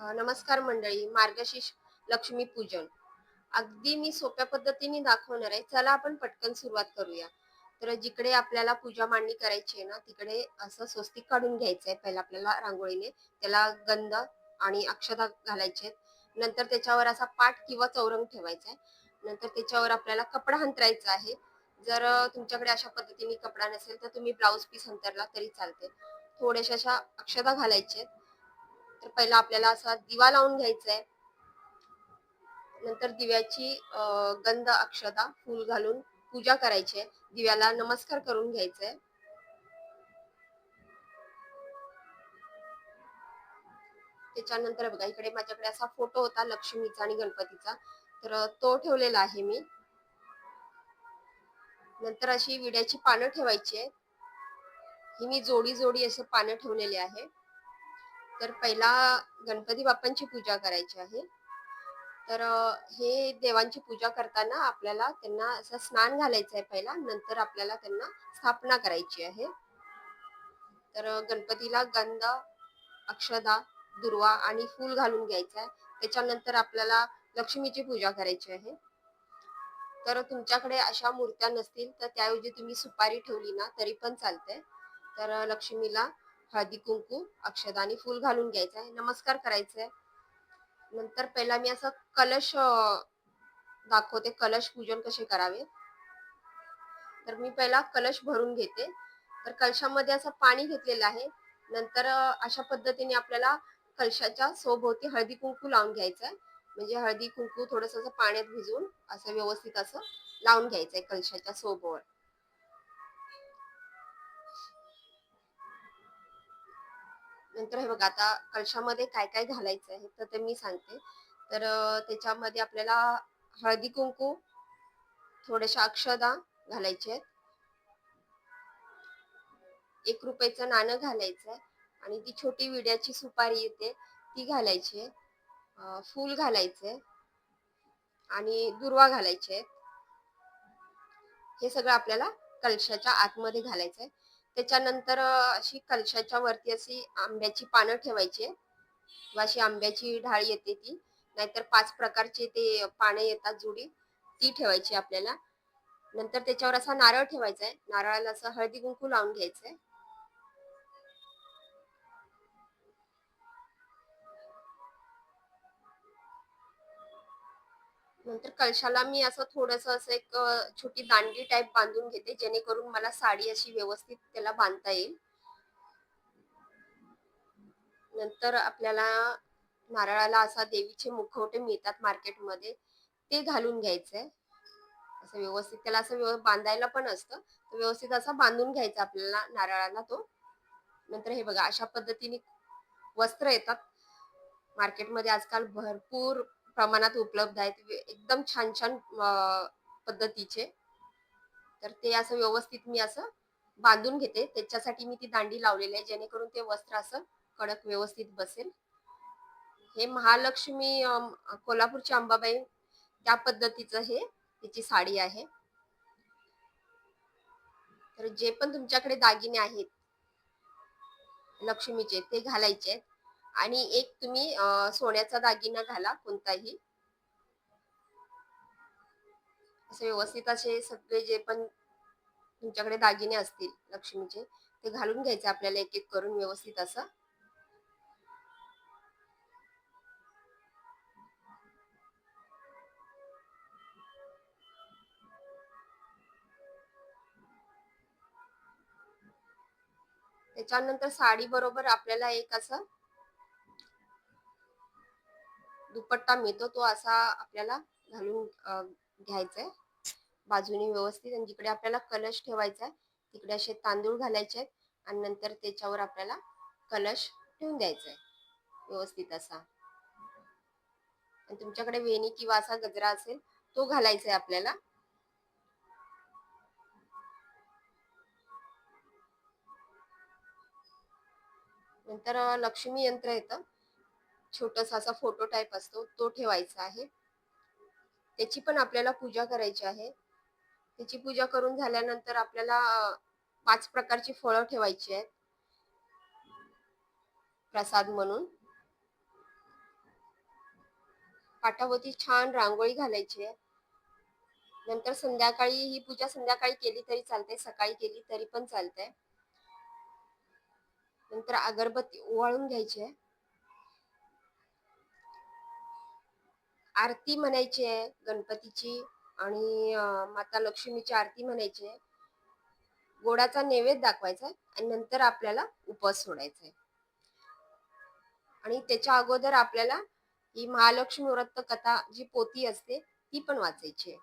नमस्कार मंडळी मार्गशीर्ष लक्ष्मी पूजन. अगदी मी सोप्या पद्धतीने दाखवणार आहे. चला आपण पटकन सुरुवात करूया. तर जिकडे आपल्याला पूजा मांडणी करायची आहे ना तिकडे असं स्वस्तिक काढून घ्यायचं आहे. पहिला आपल्याला रांगोळीने त्याला गंध आणि अक्षता घालायचे नंतर त्याच्यावर असा पाठ किंवा चौरंग ठेवायचा आहे. नंतर त्याच्यावर आपल्याला कपडा हंतरायचा आहे. जर तुमच्याकडे अशा पद्धतीने कपडा नसेल तर तुम्ही ब्लाऊज पीस अंतरला तरी चालते. थोड्याशा अशा अक्षता घालायच्या आहेत. तर पहिला आपल्याला असा दिवा लावून घ्यायचा आहे नंतर दिव्याची गंध अक्षता फूल घालून पूजा करायची आहे दिव्याला नमस्कार करून घ्यायचा आहे त्याच्यानंतर बघा इकडे माझ्याकडे असा फोटो होता लक्ष्मीचा आणि गणपतीचा. तर तो ठेवलेला आहे मी. नंतर अशी विड्याची पानं ठेवायची ही मी जोडी जोडी असे पानं ठेवलेली आहे. तर पहिला गणपती बाप्पांची पूजा करायची आहे. तर हे देवांची पूजा करताना आपल्याला त्यांना असं स्नान घालायचं आहे पहिला नंतर आपल्याला त्यांना स्थापना करायची आहे. तर गणपतीला गंध अक्षदा दुर्वा आणि फूल घालून घ्यायचं आहे. त्याच्यानंतर आपल्याला लक्ष्मीची पूजा करायची आहे. तर तुमच्याकडे अशा मूर्त्या नसतील तर त्याऐवजी तुम्ही सुपारी ठेवली ना तरी पण चालते तर लक्ष्मीला हळदी कुंकू अक्षदा आणि फूल घालून घ्यायचं आहे. नमस्कार करायचा आहे नंतर पहिला मी असं कलश दाखवते. कलश पूजन कसे करावे? तर मी पहिला कलश भरून घेते. तर कलशामध्ये असं पाणी घेतलेलं आहे. नंतर अशा पद्धतीने आपल्याला कलशाच्या सोभोवती हळदी कुंकू लावून घ्यायचं आहे. म्हणजे हळदी कुंकू थोडस असं पाण्यात भिजवून असं व्यवस्थित असं लावून घ्यायचं आहे कलशाच्या सोबवर नंतर हे बघा आता कलशामध्ये काय काय घालायचं आहे तर ते मी सांगते. तर त्याच्यामध्ये आपल्याला हळदी कुंकू थोड्याशा अक्षदा घालायचे आहेत. एक रुपयाचं नाणं घालायचं आणि ती छोटी विड्याची सुपारी येते ती घालायची आहे. फूल घालायचे आणि दुर्वा घालायचे आहेत. हे सगळं आपल्याला कलशाच्या आतमध्ये घालायचं आहे त्याच्यानंतर अशी कलशाच्या वरती अशी आंब्याची पानं ठेवायची व किंवा अशी आंब्याची ढाळ येते ती. नाहीतर पाच प्रकारचे ते पानं येतात जुडी. ती ठेवायची आपल्याला. नंतर त्याच्यावर असा नारळ ठेवायचा आहे. नारळाला असं हळदी कुंकू लावून घ्यायचंय नंतर कलशाला मी असं थोडस असं एक छोटी दांडी टाईप बांधून घेते जेणेकरून मला साडी अशी व्यवस्थित त्याला बांधता येईल. नंतर आपल्याला नारळाला असा देवीचे मुखवटे मिळतात मार्केटमध्ये ते घालून घ्यायचंय. असं व्यवस्थित त्याला असं व्यव बांधायला पण असतं. व्यवस्थित असं बांधून घ्यायचं आपल्याला नारळाला तो. नंतर हे बघा अशा पद्धतीने वस्त्र येतात. मार्केटमध्ये आजकाल भरपूर प्रमाणात उपलब्ध आहेत. एकदम छान छान पद्धतीचे. तर ते असं व्यवस्थित मी असं बांधून घेते. त्याच्यासाठी मी ती दांडी लावलेली आहे जेणेकरून ते वस्त्र असं कडक व्यवस्थित बसेल. हे महालक्ष्मी कोल्हापूरची अंबाबाई त्या पद्धतीचं हे तिची साडी आहे. तर जे पण तुमच्याकडे दागिने आहेत लक्ष्मीचे ते घालायचे आहेत. आणि एक तुम्ही सोन्याचा दागिना घाला कोणताही. असे व्यवस्थित असे सगळे जे पण तुमच्याकडे दागिने असतील लक्ष्मीचे ते घालून घ्यायचे आपल्याला एक एक करून व्यवस्थित असं. त्याच्यानंतर साडी बरोबर आपल्याला एक असं दुपट्टा मिळतो तो असा आपल्याला घालून घ्यायचा आहे बाजूने व्यवस्थित आणि जिकडे आपल्याला कलश ठेवायचा आहे तिकडे असे तांदूळ घालायचे आहेत आणि नंतर त्याच्यावर आपल्याला कलश ठेवून द्यायचा आहे व्यवस्थित असा. आणि तुमच्याकडे वेणी किंवा असा गजरा असेल तो घालायचा आहे आपल्याला. नंतर लक्ष्मी यंत्र येतं. छोटासा असा फोटो टाईप असतो तो ठेवायचा आहे. त्याची पण आपल्याला पूजा करायची आहे. त्याची पूजा करून झाल्यानंतर आपल्याला पाच प्रकारची फळं ठेवायची आहेत. प्रसाद म्हणून. पाठावरती छान रांगोळी घालायची आहे. नंतर संध्याकाळी ही पूजा संध्याकाळी केली तरी चालते सकाळी केली तरी पण चालते. नंतर अगरबत्ती ओवाळून घ्यायची आहे. आरती म्हणायची आहे गणपतीची आणि माता लक्ष्मीची आरती म्हणायची आहे. गोडाचा नैवेद्य दाखवायचा आहे आणि नंतर आपल्याला उपवास सोडायचा आहे. आणि त्याच्या अगोदर आपल्याला ही महालक्ष्मी व्रत कथा जी पोती असते ती पण वाचायची आहे.